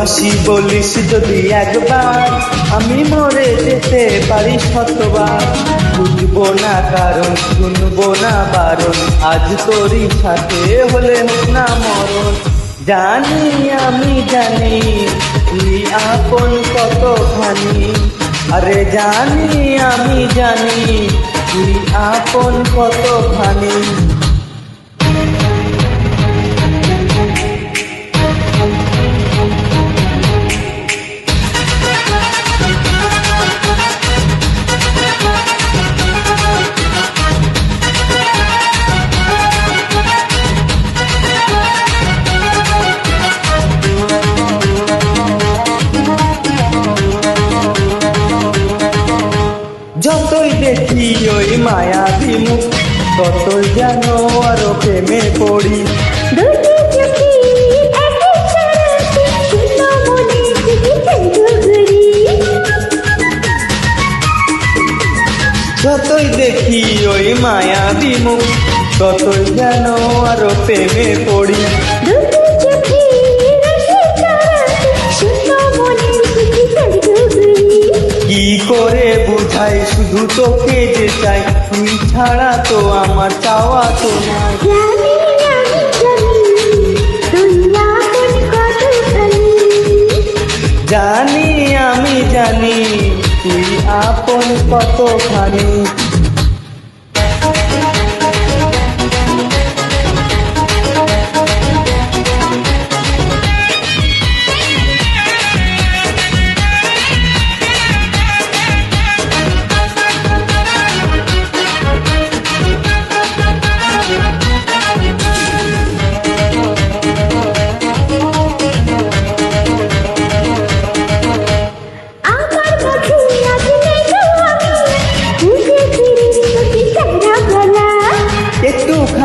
ভালোবাসি বলিস যদি একবার, আমি মরে যেতে পারি শতবার। বুঝব না কারণ, শুনব না বারণ। আজ তোরই সাথে হলে না মরণ। জানি আমি জানি, তুই আপন কতখানি। আরে জানি আমি জানি, তুই আপন কতখানি। দেখি ওই মায়াবী মুখ ততই যেন আরও প্রেমে পড়ি। যতই দেখি ওই মায়াবী মুখ ততই যেন আরও প্রেমে পড়ি। কি করে বুঝাই শুধু তোকে যে চাই তুই ছাড়া তো আমার চাওয়া তো জানি আমি জানি, তুই আপন কতখানি।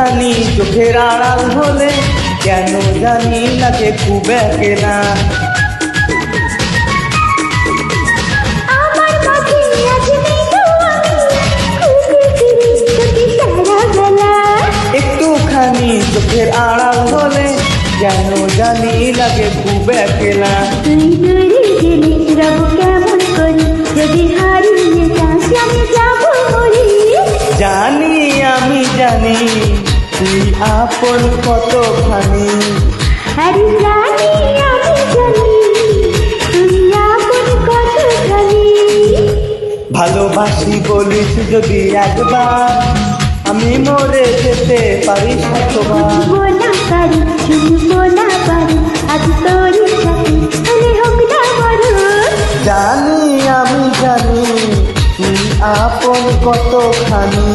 একটুখানি চোখের আড়াল হলে কেন জানি লাগে খুব সারা বলা। একটুখানি চোখের আড়াল হলে কেন জানি লাগে খুব একেলা। তুই আপন কতখানি? আরে জানি আমি জানি তুই আপন কতখানি। ভালোবাসি বলিস যদি একবার আমি মরে যেতে পারি শতবার বুঝব না পারি শুনব না পারি আজ তোর সাথে হলে হোক না মরণ জানি আমি জানি আপন কতখানি।